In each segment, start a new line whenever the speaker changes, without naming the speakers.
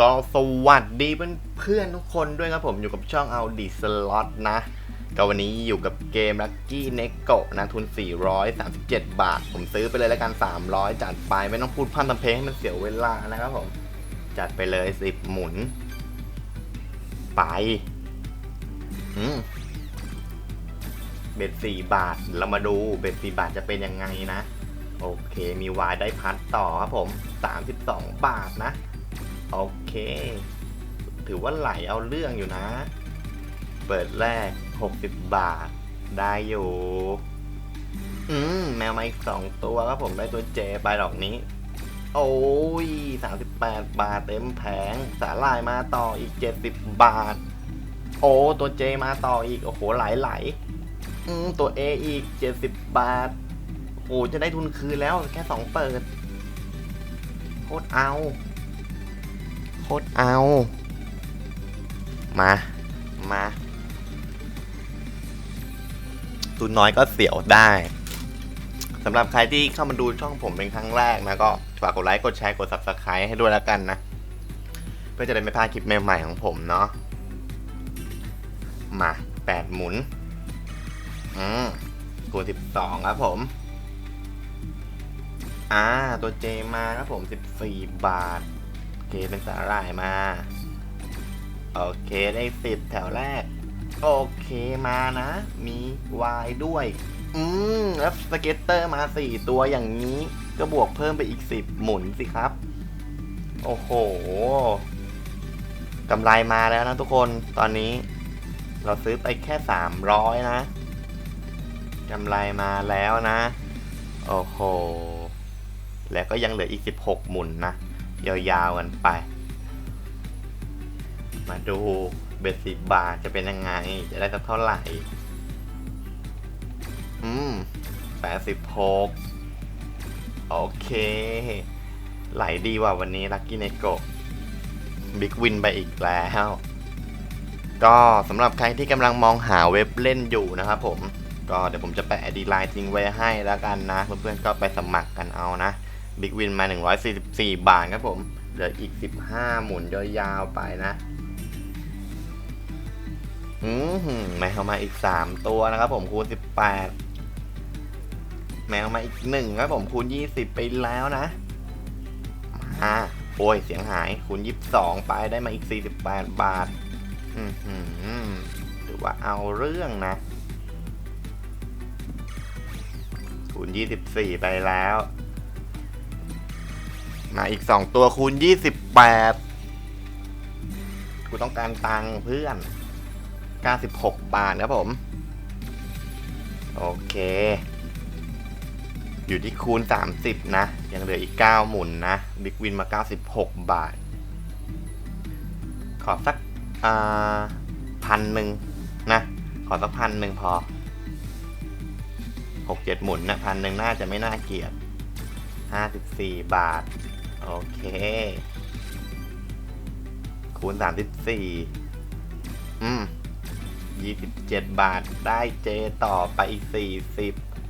ก็สวัสดีเพื่อนๆทุกคนด้วยครับผมอยู่กับช่องเอาดีสล็อตนะ ก็วันนี้อยู่กับเกม Lucky n e c o นะทุน 437 บาท ผมซื้อไปเลยแล้วกัน 300 จัดไปไม่ต้องพูดพันทำเพลงให้มันเสียเวลานะครับผม จัดไปเลย 10 หมุน ไป อืมเบ็ดสี่บาท เรามาดูเบ็ดสี่บาทจะเป็นยังไงนะ โอเค มีวายได้พัดต่อครับผม 32 บาทนะ โอเค ถือว่าไหลเอาเรื่องอยู่นะ เปิดแรก 60 บาท ได้อยู่ อืม แมวมาอีกสองตัวครับผมได้ตัวเจไปดอกนี้ โอ้ย 38 บาทเต็มแผง สาลายมาต่ออีก 70 บาท โอ้ ตัวเจมาต่ออีก โอ้โห ไหลไหลอืม ตัว A อีก 70 บาท โอ้จะได้ทุนคืนแล้วแค่สองเปิด โคตรเอา โคตรเอา มา มา ตุนน้อยก็เสียวได้สำหรับใครที่เข้ามาดูช่องผมเป็นครั้งแรกนะก็ฝากกดไลค์ กดแชร์ กด subscribe ให้ด้วยแล้วกันนะ เพื่อจะได้ไม่พลาดคลิปใหม่ๆของผมเนาะ มาแปดหมุน อืมคูณสิบสองครับผม อ่า ตัวเจมาครับผม14บาท เคเป็นสาหร่ายมา โอเคได้สิบแถวแรก โอเคมานะ มีวายด้วย อืมแล้วสเก็ตเตอร์มา4ตัวอย่างนี้ ก็บวกเพิ่มไปอีก10หมุนสิครับ โอ้โหกำไรมาแล้วนะทุกคนตอนนี้ เราซื้อไปแค่300นะกำไรมาแล้วนะ โอ้โห แล้วก็ยังเหลืออีก 16 หมุนนะ ยาวๆกันไป มาดูเบ็ดสิบบาทจะเป็นยังไง จะได้สักเท่าไหร่ อืมแปดสิบหกโอเค ไหลดีว่าวันนี้ลักกี้เนโกบิ๊กวินไปอีกแล้ว ก็สำหรับใครที่กำลังมองหาเว็บเล่นอยู่นะครับผม ก็เดี๋ยวผมจะแปะดีไลน์ทิ้งไว้ให้แล้วกันนะ เพื่อนๆก็ไปสมัครกันเอานะ บิ๊กวินมา 144 บาทครับผมเหลืออีก 15 หมุนยาวๆไปนะ อืมแมวมาอีก 3 ตัวนะครับผมคูณ 18 แมวมาอีก 1 ครับผมคูณ 20 ไปแล้วนะมาโอ้ยเสียงหายคูณ 22 ไปได้มาอีก 48 บาท อืมหืมถือว่าเอาเรื่องนะคูณ24 ไปแล้ว มาอีก 2 ตัวคูณ 28 กูต้องการตังเพื่อน 96 บาทครับผม โอเค อยู่ที่คูณ 30 นะ ยังเหลืออีก 9 หมุนนะ บิ๊กวินมา 96 บาท ขอสักอ่าพันหนึ่งนะ ขอสักพันหนึ่งพอ6 7หมุนนะพันหนึ่งน่าจะไม่น่าเกลียด54บาท โอเค คูณ34อืม27บาทได้เจต่อไปอีก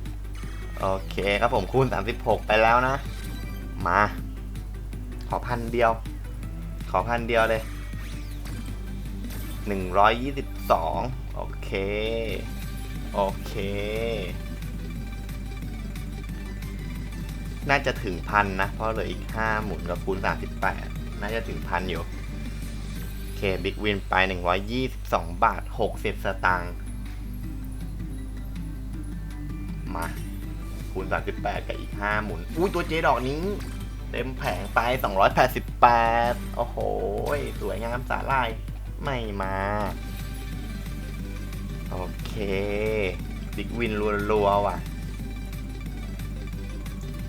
40โอเคครับผมคูณ36ไปแล้วนะ มา ขอพันเดียว ขอพันเดียวเลย122โอเค โอเค น่าจะถึงพันนะ เพราะเหลืออีก 5 หมุนกับคูณ 38 น่าจะถึงพันอยู่ โอเคบิ๊กวินไป 122 บาท 60 สตางค์มาคูณ 38 กับอีก 5 หมุน อุ้ยตัวเจดอกนี้ เต็มแผงไป 288 โอ้โห สวยงามสาลายไม่มา โอเค บิ๊กวินรัวๆว่ะ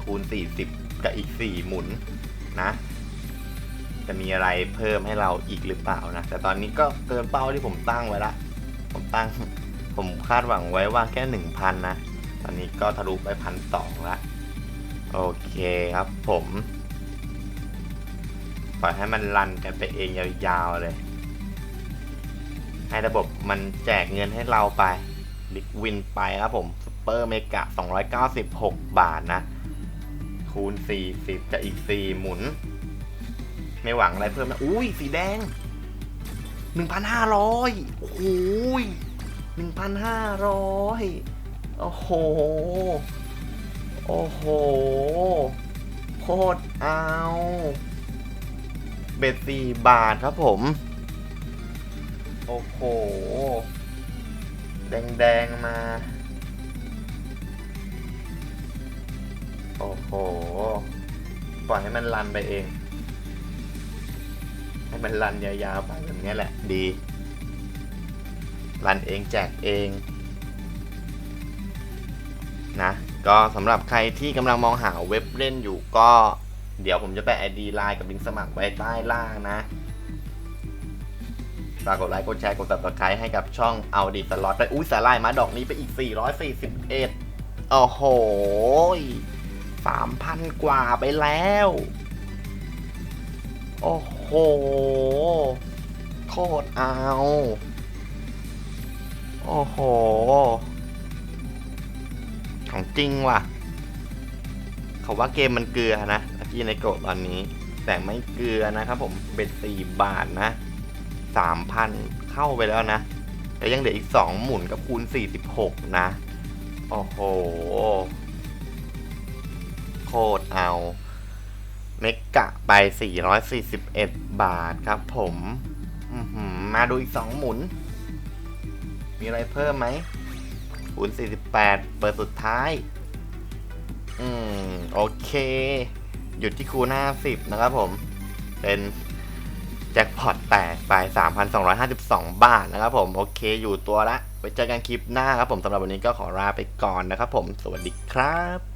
คูณ 40 กับอีก 4 หมุนนะ จะมีอะไรเพิ่มให้เราอีกหรือเปล่านะ แต่ตอนนี้ก็เกินเป้าที่ผมตั้งไว้ละ ผมตั้ง ผมคาดหวังไว้ว่าแค่ 1,000 นะ ตอนนี้ก็ทะลุไปพันสองละ โอเคครับผม ปล่อยให้มันรันกันไปเองยาวๆเลย ให้ระบบมันแจกเงินให้เราไปบิ๊กวินไปครับผมซุปเปอร์เมกะ 296 บาทนะ คูณ 40กับอีก 4 หมุน ไม่หวังอะไรเพิ่มนะอุ้ยสีแดงหนึ่งพันห้าร้อยโอ้โหหนึ่งพันห้าร้อยโอ้โห โอ้โห โคตรเอา เบ็ดสี่บาทครับผม โอ้โห แดง ๆ มา โอ้โห ปล่อยให้มันรันไปเอง ให้มันรันยาวๆไปแบบนี้แหละ ดี รันเองแจกเอง นะ ก็สำหรับใครที่กำลังมองหาเว็บเล่นอยู่ก็ เดี๋ยวผมจะแปะ ID ไลน์กับลิงก์สมัครไว้ใต้ล่างนะฝากกดไลค์ กดแชร์ กด subscribe ให้กับช่องเอาดีสล็อตไป อุ้ยสาลายมาดอกนี้ไปอีก 441 โอ้โห สามพันกว่าไปแล้ว โอ้โห โคตรเอา โอ้โห ของจริงว่ะ เขาว่าเกมมันเกลือนะอากีในโกะตอนนี้ แต่ไม่เกลือนะครับผมเบ็ดสี่บาทนะสามพันเข้าไปแล้วนะ แต่ยังเหลืออีกสองหมุนกับคูณสี่สิบหกนะ โอ้โห ตรเอาเมกะไป 441 บาทครับผมมาดูอีก 2 หมุน มีอะไรเพิ่มไหมคูณ48 เปิดสุดท้าย อืม โอเค หยุดที่คูณ50 นะครับผม เป็นแจ็คพอตแตกไป 3,252 บาทนะครับผม โอเค อยู่ตัวละ ไว้เจอกันคลิปหน้าครับผมสำหรับวันนี้ก็ขอลาไปก่อนนะครับผม สวัสดีครับ